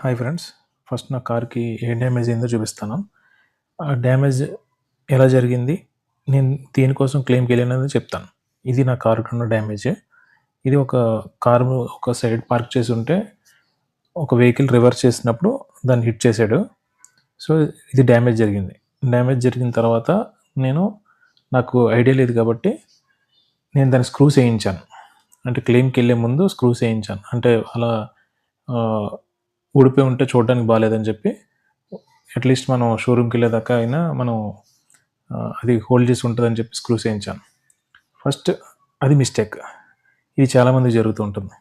Hi friends. First నా కార్కి ఏ damage అయిందో చూపిస్తాను. ఆ డ్యామేజ్ ఎలా జరిగింది? నేను దేనికోసం క్లెయిమ్కి వెళ్ళినది చెప్తాను. ఇది నా కారుకు ఉన్న డ్యామేజ్. ఇది ఒక కారు ఒక సైడ్ పార్క్ చేసి ఉంటే ఒక వెహికల్ రివర్స్ చేసినప్పుడు దాన్ని హిట్ చేశాడు. సో ఇది డ్యామేజ్ జరిగింది. డ్యామేజ్ జరిగిన తర్వాత నేను నాకు ఐడియా లేదు కాబట్టి నేను దాన్ని స్క్రూస్ వేయించాను అంటే క్లెయిమ్కి వెళ్ళే ముందు స్క్రూస్ వేయించాను అంటే అలా ఊడిపోయి ఉంటే చూడడానికి బాగాలేదని చెప్పి అట్లీస్ట్ మనం షోరూమ్కి వెళ్ళేదాకా అయినా మనం అది హోల్డ్ చేసి ఉంటుందని చెప్పి స్క్రూస్ వేయించాను ఫస్ట్ అది మిస్టేక్ ఇది చాలామంది జరుగుతూ ఉంటుంది.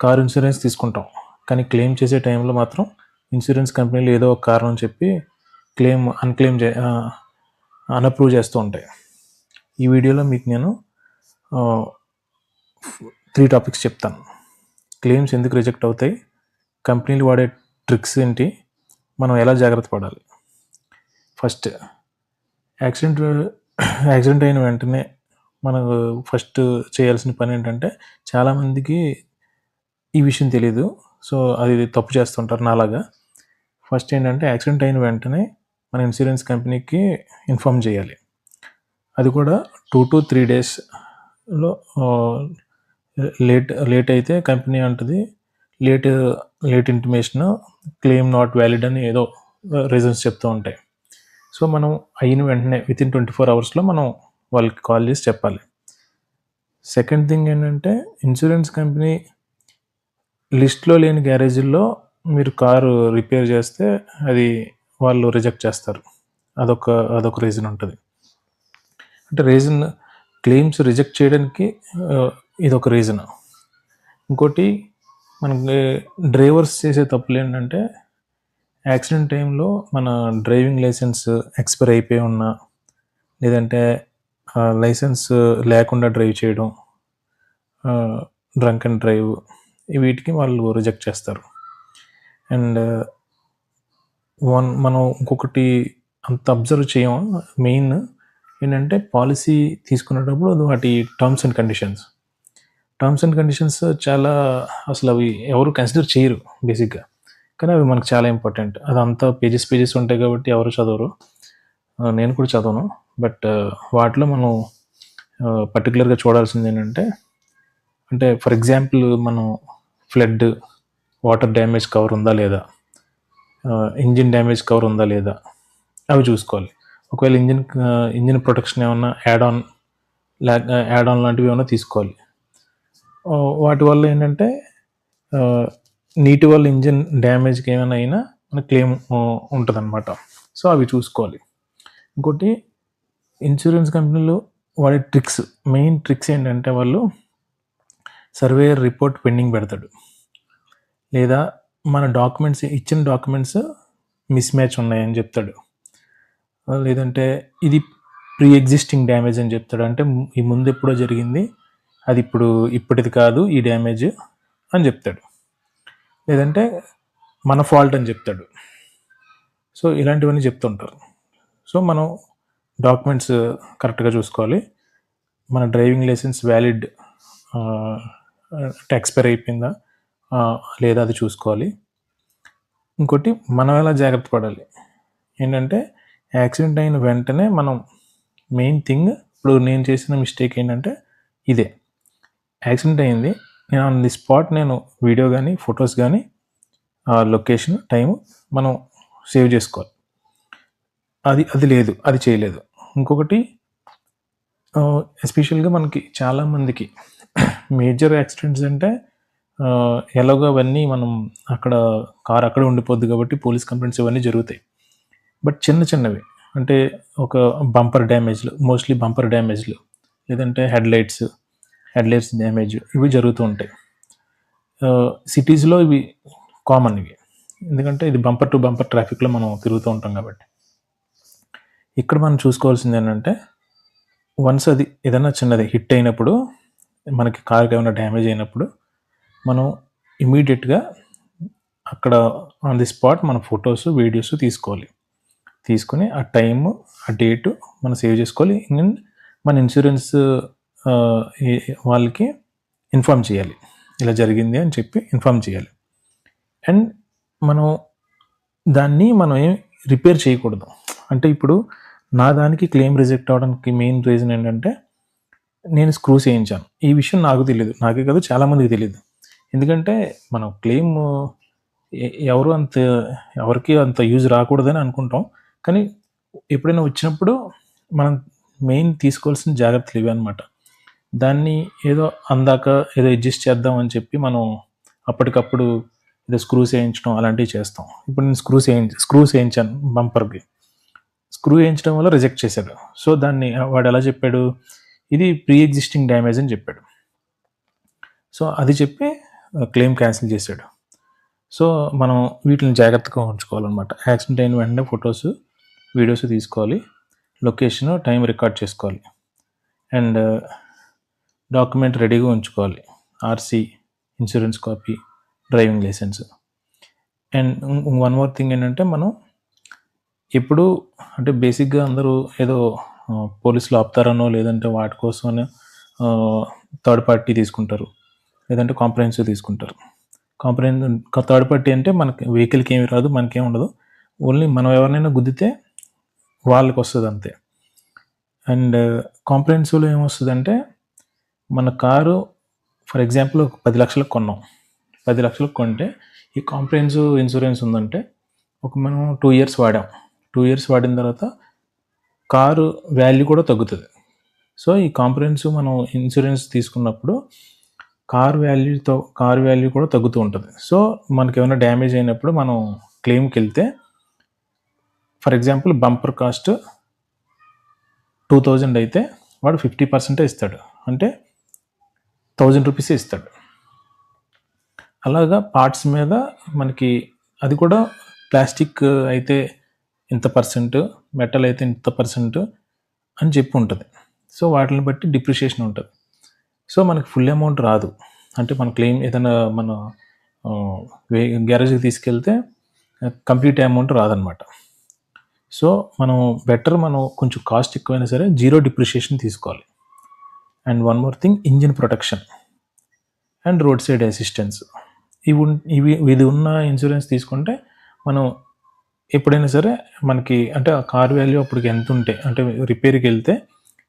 కారు ఇన్సూరెన్స్ తీసుకుంటాం. కానీ క్లెయిమ్ చేసే టైంలో మాత్రం ఇన్సూరెన్స్ కంపెనీలు ఏదో ఒక కారణం చెప్పి క్లెయిమ్ అన్క్లెయిమ్ చే అన్అప్రూవ్ చేస్తూ ఉంటాయి. ఈ వీడియోలో మీకు నేను త్రీ టాపిక్స్ చెప్తాను. క్లెయిమ్స్ ఎందుకు రిజెక్ట్ అవుతాయి? కంపెనీలు వాడే ట్రిక్స్ ఏంటి? మనం ఎలా జాగ్రత్త పడాలి? ఫస్ట్ యాక్సిడెంట్ యాక్సిడెంట్ అయిన వెంటనే మనకు ఫస్ట్ చేయాల్సిన పని ఏంటంటే చాలామందికి ఈ విషయం తెలియదు సో అది తప్పు చేస్తుంటారు నాలాగా. ఫస్ట్ ఏంటంటే యాక్సిడెంట్ అయిన వెంటనే మన ఇన్సూరెన్స్ కంపెనీకి ఇన్ఫామ్ చేయాలి. అది కూడా టూ టు త్రీ డేస్లో లేట్ లేట్ అయితే కంపెనీ అంటుంది late late intimation claim not valid అని ఏదో రీజన్స్ చెప్తూ ఉంటాయి. సో మనం అయిన వెంటనే విత్ ఇన్ ట్వంటీ ఫోర్ అవర్స్లో మనం వాళ్ళకి కాల్ చేసి చెప్పాలి. సెకండ్ థింగ్ ఏంటంటే ఇన్సూరెన్స్ కంపెనీ లిస్ట్లో లేని గ్యారేజీల్లో మీరు కారు రిపేర్ చేస్తే అది వాళ్ళు రిజెక్ట్ చేస్తారు. అదొక అదొక రీజన్ ఉంటుంది. అంటే రీజన్ క్లెయిమ్స్ రిజెక్ట్ చేయడానికి ఇదొక రీజన్ ఇంకోటి మనకి డ్రైవర్స్ చేసే తప్పులు ఏంటంటే యాక్సిడెంట్ టైంలో మన డ్రైవింగ్ లైసెన్స్ ఎక్స్పైర్ అయిపోయి ఉన్నా లేదంటే లైసెన్స్ లేకుండా డ్రైవ్ చేయడం డ్రంక్ అండ్ డ్రైవ్ వీటికి వాళ్ళు రిజెక్ట్ చేస్తారు. అండ్ వన్ మనం ఇంకొకటి అంత అబ్జర్వ్ చేయం మెయిన్ ఏంటంటే పాలసీ తీసుకునేటప్పుడు వాటి terms and conditions. Terms and conditions చాలా అసలు అవి ఎవరు కన్సిడర్ చేయరు బేసిక్గా కానీ అవి మనకు చాలా ఇంపార్టెంట్ అదంతా పేజెస్ పేజెస్ ఉంటాయి కాబట్టి ఎవరు చదవరు. Uh, నేను కూడా చదవను. బట్ uh, వాటిలో మనం uh, పర్టికులర్గా చూడాల్సింది ఏంటంటే అంటే ఫర్ ఎగ్జాంపుల్ మనం ఫ్లడ్ వాటర్ డ్యామేజ్ కవర్ ఉందా లేదా? ఇంజిన్ డ్యామేజ్ కవర్ ఉందా లేదా? అవి చూసుకోవాలి. ఒకవేళ ఇంజిన్ ఇంజిన్ ప్రొటెక్షన్ ఏమన్నా యాడ్ ఆన్ లేక యాడ్ ఆన్ లాంటివి ఏమైనా తీసుకోవాలి. వాటి వల్ల ఏంటంటే నీటి వల్ల ఇంజిన్ డ్యామేజ్కి ఏమైనా అయినా మన క్లెయిమ్ ఉంటుంది అనమాట సో అవి చూసుకోవాలి. ఇంకోటి ఇన్సూరెన్స్ కంపెనీలు వాడే ట్రిక్స్ మెయిన్ ట్రిక్స్ ఏంటంటే వాళ్ళు సర్వేయర్ రిపోర్ట్ పెండింగ్ పెడతాడు. లేదా మన డాక్యుమెంట్స్ ఇచ్చిన డాక్యుమెంట్స్ మిస్ మ్యాచ్ ఉన్నాయని చెప్తాడు. లేదంటే ఇది ప్రీ ఎగ్జిస్టింగ్ డ్యామేజ్ అని చెప్తాడు. అంటే ఈ ముందు ఎప్పుడో జరిగింది అది ఇప్పుడు ఇప్పటిది కాదు ఈ డ్యామేజ్ అని చెప్తాడు. లేదంటే మన ఫాల్ట్ అని చెప్తాడు. సో ఇలాంటివన్నీ చెప్తుంటారు. సో మనం డాక్యుమెంట్స్ కరెక్ట్గా చూసుకోవాలి. మన డ్రైవింగ్ లైసెన్స్ వ్యాలిడ్ ఎక్స్పైర్ అయిపోయిందా? లేదా అది చూసుకోవాలి. ఇంకోటి మనం ఎలా జాగ్రత్త పడాలి? ఏంటంటే యాక్సిడెంట్ అయిన వెంటనే మనం మెయిన్ థింగ్ ఇప్పుడు నేను చేసిన మిస్టేక్ ఏంటంటే ఇదే. యాక్సిడెంట్ అయింది. నేను ఆన్ ది స్పాట్ నేను వీడియో కానీ ఫొటోస్ కానీ లొకేషన్ టైం మనం సేవ్ చేసుకోవాలి. అది అది లేదు అది చేయలేదు. ఇంకొకటి ఎస్పెషల్గా మనకి చాలామందికి మేజర్ యాక్సిడెంట్స్ అంటే ఎలాగో అవన్నీ మనం అక్కడ కార్ అక్కడ ఉండిపోద్ది కాబట్టి పోలీస్ కంప్లైంట్స్ ఇవన్నీ జరుగుతాయి. బట్ చిన్న చిన్నవి అంటే ఒక బంపర్ డ్యామేజ్లు మోస్ట్లీ బంపర్ డ్యామేజ్లు లేదంటే హెడ్ హెడ్లైట్స్ డ్యామేజ్ ఇవి జరుగుతూ ఉంటాయి. Uh, సిటీస్లో ఇవి కామన్ ఇవి. ఎందుకంటే ఇది బంపర్ టు బంపర్ ట్రాఫిక్లో మనం తిరుగుతూ ఉంటాం కాబట్టి. ఇక్కడ మనం చూసుకోవాల్సింది ఏంటంటే వన్స్ అది ఏదైనా చిన్నది హిట్ అయినప్పుడు మనకి కార్కి ఏమైనా డ్యామేజ్ అయినప్పుడు మనం ఇమీడియట్గా అక్కడ ఆన్ ది స్పాట్ మన ఫొటోస్ వీడియోస్ తీసుకోవాలి. తీసుకొని ఆ టైం ఆ డేటు మనం సేవ్ చేసుకోవాలి. అండ్ మన ఇన్సూరెన్స్ వాళ్ళకి ఇన్ఫామ్ చేయాలి. ఇలా జరిగింది అని చెప్పి ఇన్ఫామ్ చేయాలి. అండ్ మనం దాన్ని మనం ఏం రిపేర్ చేయకూడదు. అంటే ఇప్పుడు నా దానికి క్లెయిమ్ రిజెక్ట్ అవడానికి మెయిన్ రీజన్ ఏంటంటే నేను స్క్రూస్ చేయించాను. ఈ విషయం నాకు తెలియదు నాకే కాదు చాలామందికి తెలియదు ఎందుకంటే మనం క్లెయిమ్ ఎవరు అంత ఎవరికి అంత యూజ్ రాకూడదని అనుకుంటాం. కానీ ఎప్పుడైనా వచ్చినప్పుడు మనం మెయిన్ తీసుకోవాల్సిన జాగ్రత్తలు ఇవి అనమాట దాన్ని ఏదో అందాక ఏదో అడ్జస్ట్ చేద్దాం అని చెప్పి మనం అప్పటికప్పుడు ఏదో స్క్రూస్ వేయించడం అలాంటివి చేస్తాం. ఇప్పుడు నేను స్క్రూస్ వేయించ స్క్రూస్ వేయించాను బంపర్కి స్క్రూ వేయించడం వల్ల రిజెక్ట్ చేశాడు. సో దాన్ని వాడు ఎలా చెప్పాడు? ఇది ప్రీ ఎగ్జిస్టింగ్ డ్యామేజ్ అని చెప్పాడు. సో అది చెప్పి క్లెయిమ్ క్యాన్సిల్ చేశాడు. సో మనం వీటిని జాగ్రత్తగా ఉంచుకోవాలన్నమాట. యాక్సిడెంట్ అయిన వెంటనే ఫొటోస్ వీడియోస్ తీసుకోవాలి. లొకేషన్ టైం రికార్డ్ చేసుకోవాలి. అండ్ డాక్యుమెంట్ రెడీగా ఉంచుకోవాలి. RC insurance copy driving licence. And one more thing ఏంటంటే మనం ఎప్పుడు అంటే బేసిక్గా అందరూ ఏదో పోలీసులు ఆపుతారనో లేదంటే వాటి కోసమని థర్డ్ పార్టీ తీసుకుంటారు. లేదంటే కాంప్రహెన్సివ్ తీసుకుంటారు. కాంప్రహెన్సివ్ థర్డ్ పార్టీ అంటే మనకి వెహికల్కి ఏమి రాదు మనకేం ఉండదు. ఓన్లీ మనం ఎవరినైనా గుద్దితే వాళ్ళకి వస్తుంది అంతే అండ్ కాంప్రహెన్సివ్లో ఏమొస్తుందంటే మన కారు ఫర్ ఎగ్జాంపుల్ ఒక పది లక్షలకు కొన్నాం. పది లక్షలకు కొంటే ఈ కాంప్రహెన్సివ్ ఇన్సూరెన్స్ ఉందంటే ఒక మనం టూ ఇయర్స్ వాడాం. టూ ఇయర్స్ వాడిన తర్వాత కారు వాల్యూ కూడా తగ్గుతుంది. సో ఈ కాంప్రహెన్సివ్ మనం ఇన్సూరెన్స్ తీసుకున్నప్పుడు కార్ వాల్యూతో కార్ వాల్యూ కూడా తగ్గుతూ ఉంటుంది. సో మనకి ఏమైనా డ్యామేజ్ అయినప్పుడు మనం క్లెయిమ్కి వెళ్తే for example bumper cost two thousand అయితే వాడు ఫిఫ్టీ పర్సెంటే ఇస్తాడు. అంటే థౌజండ్ రూపీస్ ఇస్తాడు. అలాగా పార్ట్స్ మీద మనకి అది కూడా ప్లాస్టిక్ అయితే ఇంత పర్సెంట్ మెటల్ అయితే ఇంత పర్సెంట్ అని చెప్పి ఉంటుంది. సో వాటిని బట్టి డిప్రిషియేషన్ ఉంటుంది. సో మనకి ఫుల్ అమౌంట్ రాదు. అంటే మన క్లెయిమ్ ఏదైనా మన గ్యారేజ్కి తీసుకెళ్తే కంప్లీట్ అమౌంట్ రాదనమాట. సో మనం బెటర్ మనం కొంచెం కాస్ట్ ఎక్కువైనా సరే జీరో డిప్రిషియేషన్ తీసుకోవాలి. And one more thing engine protection and road side assistance. ఇవి ఇవి ఇది ఉన్న ఇన్సూరెన్స్ తీసుకుంటే మనం ఎప్పుడైనా సరే మనకి అంటే ఆ కార్ వాల్యూ అప్పటికి ఎంత ఉంటే అంటే రిపేర్కి వెళ్తే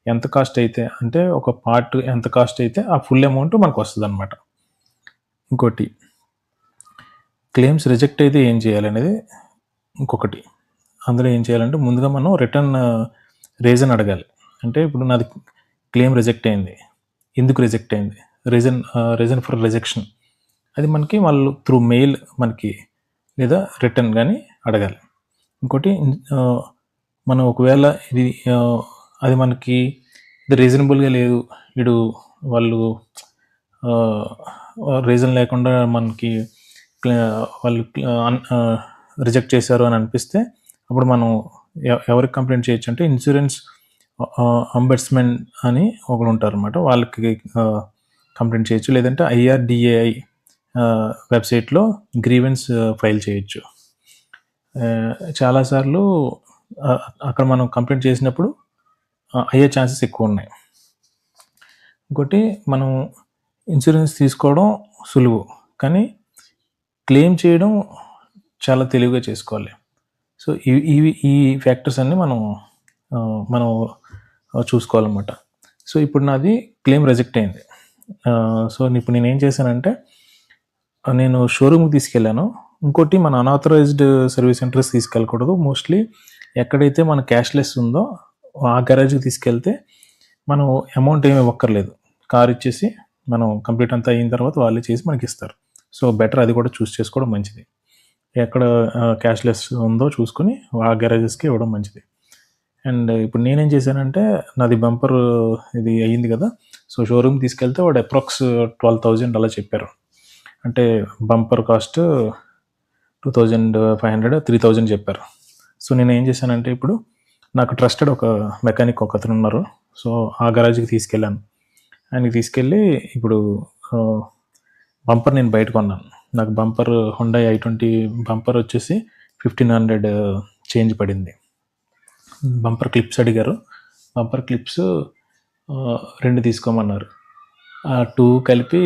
ఎంత కాస్ట్ అయితే అంటే ఒక పార్ట్ ఎంత కాస్ట్ అయితే ఆ ఫుల్ అమౌంట్ మనకు వస్తుంది అనమాట ఇంకోటి క్లెయిమ్స్ రిజెక్ట్ అయితే ఏం చేయాలనేది ఇంకొకటి. అందులో ఏం చేయాలంటే ముందుగా మనం రిటర్న్ రీజన్ అడగాలి. అంటే ఇప్పుడు నాది క్లెయిమ్ రిజెక్ట్ అయింది. ఎందుకు రిజెక్ట్ అయింది? Reason reason for rejection. అది మనకి వాళ్ళు త్రూ మెయిల్ మనకి లేదా రిటర్న్ కానీ అడగాలి. ఇంకోటి మనం ఒకవేళ ఇది అది మనకి ఇది రీజనబుల్గా లేదు. వీడు వాళ్ళు రీజన్ లేకుండా మనకి వాళ్ళు రిజెక్ట్ చేశారు అని అనిపిస్తే అప్పుడు మనం ఎవరికి కంప్లైంట్ చేయొచ్చు అంటే ఇన్సూరెన్స్ అంబడ్స్మెన్ అని ఒకరు ఉంటారు అనమాట వాళ్ళకి కంప్లైంట్ చేయొచ్చు. లేదంటే ఐఆర్డిఏఐ వెబ్సైట్లో గ్రీవెన్స్ ఫైల్ చేయొచ్చు. చాలాసార్లు అక్కడ మనం కంప్లైంట్ చేసినప్పుడు అయ్యే ఛాన్సెస్ ఎక్కువ ఉన్నాయి ఇంకోటి మనం ఇన్సూరెన్స్ తీసుకోవడం సులువు. కానీ క్లెయిమ్ చేయడం చాలా తెలివిగా చేసుకోవాలి. సో ఇవి ఇవి ఈ ఫ్యాక్టర్స్ అన్నీ మనం మనం చూసుకోవాలన్నమాట. సో ఇప్పుడు నాది క్లెయిమ్ రిజెక్ట్ అయింది. సో ఇప్పుడు నేను ఏం చేశానంటే నేను షోరూమ్కి తీసుకెళ్ళాను. ఇంకోటి మన అనాథరైజ్డ్ సర్వీస్ సెంటర్స్ తీసుకెళ్ళకూడదు. మోస్ట్లీ ఎక్కడైతే మన క్యాష్లెస్ ఉందో ఆ గ్యారేజ్కి తీసుకెళ్తే మనం అమౌంట్ ఏమి ఇవ్వక్కర్లేదు. కార్ ఇచ్చేసి మనం కంప్లీట్ అంతా అయిన తర్వాత వాళ్ళే చేసి మనకి ఇస్తారు. సో బెటర్ అది కూడా చూస్ చేసుకోవడం మంచిది. ఎక్కడ క్యాష్లెస్ ఉందో చూసుకుని ఆ గ్యారేజెస్కి ఇవ్వడం మంచిది. అండ్ ఇప్పుడు నేనేం చేశానంటే నాది బంపర్ ఇది అయ్యింది కదా సో షోరూమ్ తీసుకెళ్తే వాడు అప్రాక్స్ ట్వెల్వ్ థౌజండ్ అలా చెప్పారు. అంటే bumper cost two thousand five hundred three thousand చెప్పారు. సో నేను ఏం చేశానంటే ఇప్పుడు నాకు ట్రస్టెడ్ ఒక మెకానిక్ ఒక అతను ఉన్నారు. సో ఆ గరాజ్కి తీసుకెళ్ళాను. ఆయనకి తీసుకెళ్ళి ఇప్పుడు బంపర్ నేను బయట కొన్నాను. నాకు bumper Hyundai i twenty bumper వచ్చేసి ఫిఫ్టీన్ హండ్రెడ్ చేంజ్ పడింది. బంపర్ క్లిప్స్ అడిగారు. బంపర్ క్లిప్స్ రెండు తీసుకోమన్నారు. ఆ టూ కలిపి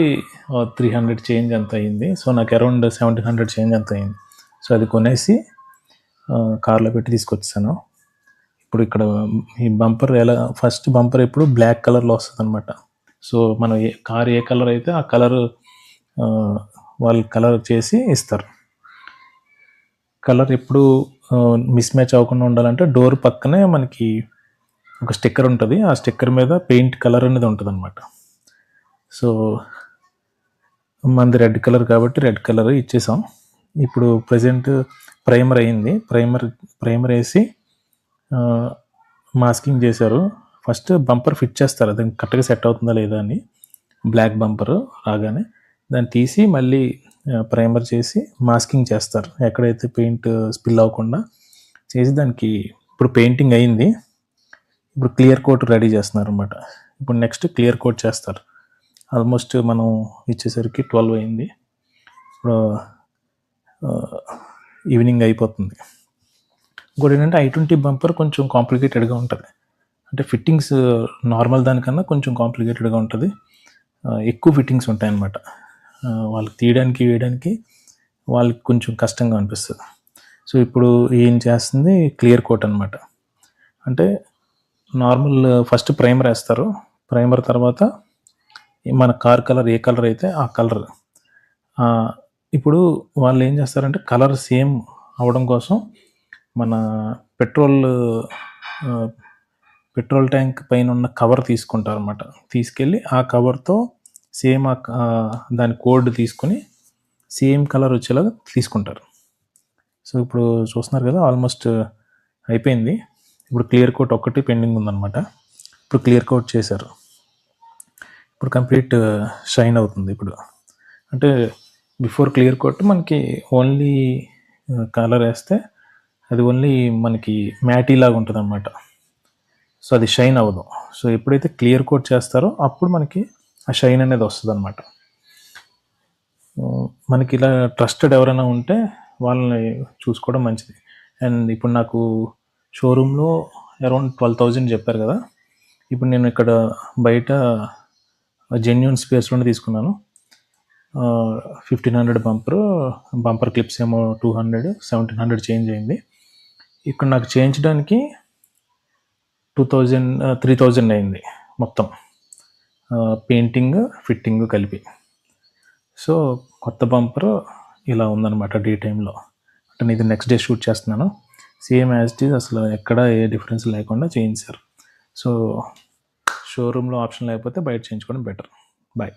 త్రీ హండ్రెడ్ చేంజ్ అంత అయింది. సో నాకు అరౌండ్ సెవెంటీన్ హండ్రెడ్ చేంజ్ అంత అయింది. సో అది కొనేసి కార్లో పెట్టి తీసుకొచ్చాను. ఇప్పుడు ఇక్కడ ఈ బంపర్ ఎలా ఫస్ట్ బంపర్ ఎప్పుడు బ్లాక్ కలర్లో వస్తుంది అనమాట సో మనం ఏ కార్ ఏ కలర్ అయితే ఆ కలర్ వాళ్ళు కలర్ చేసి ఇస్తారు. కలర్ ఎప్పుడు మిస్ మ్యాచ్ అవ్వకుండా ఉండాలంటే డోర్ పక్కనే మనకి ఒక స్టిక్కర్ ఉంటుంది. ఆ స్టిక్కర్ మీద పెయింట్ కలర్ అనేది ఉంటుంది అనమాట సో మనది రెడ్ కలర్ కాబట్టి రెడ్ కలర్ ఇచ్చేసాం. ఇప్పుడు ప్రజెంట్ ప్రైమర్ అయింది. ప్రైమర్ ప్రైమర్ వేసి మాస్కింగ్ చేశారు. ఫస్ట్ బంపర్ ఫిట్ చేస్తారు. అది కరెక్ట్గా సెట్ అవుతుందా లేదా అని. బ్లాక్ బంపర్ రాగానే. దాన్ని తీసి మళ్ళీ ప్రైమర్ చేసి మాస్కింగ్ చేస్తారు. ఎక్కడైతే పెయింట్ స్పిల్ అవ్వకుండా చేసి దానికి ఇప్పుడు పెయింటింగ్ అయింది. ఇప్పుడు క్లియర్ కోట్ రెడీ చేస్తున్నారు అనమాట ఇప్పుడు నెక్స్ట్ క్లియర్ కోట్ చేస్తారు. ఆల్మోస్ట్ మనం ఇచ్చేసరికి ట్వెల్వ్ అయింది. ఇప్పుడు ఈవినింగ్ అయిపోతుంది. ఇంకోటి ఏంటంటే ఐ ట్వంటీ బంపర్ కొంచెం కాంప్లికేటెడ్గా ఉంటుంది. అంటే ఫిట్టింగ్స్ నార్మల్ దానికన్నా కొంచెం కాంప్లికేటెడ్గా ఉంటుంది. ఎక్కువ ఫిట్టింగ్స్ ఉంటాయన్నమాట. వాళ్ళకి తీయడానికి వేయడానికి వాళ్ళకి కొంచెం కష్టంగా అనిపిస్తుంది. సో ఇప్పుడు ఏం చేస్తుంది? క్లియర్ కోట్ అనమాట అంటే నార్మల్ ఫస్ట్ ప్రైమర్ వేస్తారు. ప్రైమర్ తర్వాత మన కార్ కలర్ ఏ కలర్ అయితే ఆ కలర్. ఇప్పుడు వాళ్ళు ఏం చేస్తారంటే కలర్ సేమ్ అవడం కోసం మన పెట్రోల్ పెట్రోల్ ట్యాంక్ పైన ఉన్న కవర్ తీసుకుంటారు అనమాట తీసుకెళ్ళి ఆ కవర్తో సేమ్ ఆ దాని కోడ్ తీసుకొని సేమ్ కలర్ వచ్చేలాగా తీసుకుంటారు. సో ఇప్పుడు చూస్తున్నారు కదా ఆల్మోస్ట్ అయిపోయింది. ఇప్పుడు క్లియర్ కోట్ ఒక్కటి పెండింగ్ ఉందన్నమాట. ఇప్పుడు క్లియర్ కోట్ చేశారు. ఇప్పుడు కంప్లీట్ షైన్ అవుతుంది ఇప్పుడు. అంటే బిఫోర్ క్లియర్ కోట్ మనకి ఓన్లీ కలర్ వేస్తే అది ఓన్లీ మనకి మ్యాటీ లాగా ఉంటుంది అనమాట సో అది షైన్ అవ్వదు. సో ఎప్పుడైతే క్లియర్ కోట్ చేస్తారో అప్పుడు మనకి ఆ షైన్ అనేది వస్తుంది అనమాట మనకి ఇలా ట్రస్టెడ్ ఎవరైనా ఉంటే వాళ్ళని చూసుకోవడం మంచిది. అండ్ ఇప్పుడు నాకు షోరూంలో అరౌండ్ ట్వెల్వ్ థౌజండ్ చెప్పారు కదా. ఇప్పుడు నేను ఇక్కడ బయట జెన్యున్ స్పేస్లోనే తీసుకున్నాను. Fifteen hundred bumper bumper clips ఏమో two hundred seventeen hundred change అయింది. ఇక్కడ నాకు చేయించడానికి టూ థౌజండ్ త్రీ థౌజండ్ అయింది మొత్తం. పెయింటింగ్ ఫిట్టింగ్ కలిపి. సో కొత్త బంపర్ ఇలా ఉందన్నమాట డే టైంలో. అంటే నేను ఇది నెక్స్ట్ డే షూట్ చేస్తున్నాను. సేమ్ యాజ్ ఇట్ ఈజ్ అసలు ఎక్కడ ఏ డిఫరెన్స్ లేకుండా చేయించారు. సో షోరూంలో ఆప్షన్ లేకపోతే బయట చేయించుకోవడం బెటర్ బాయ్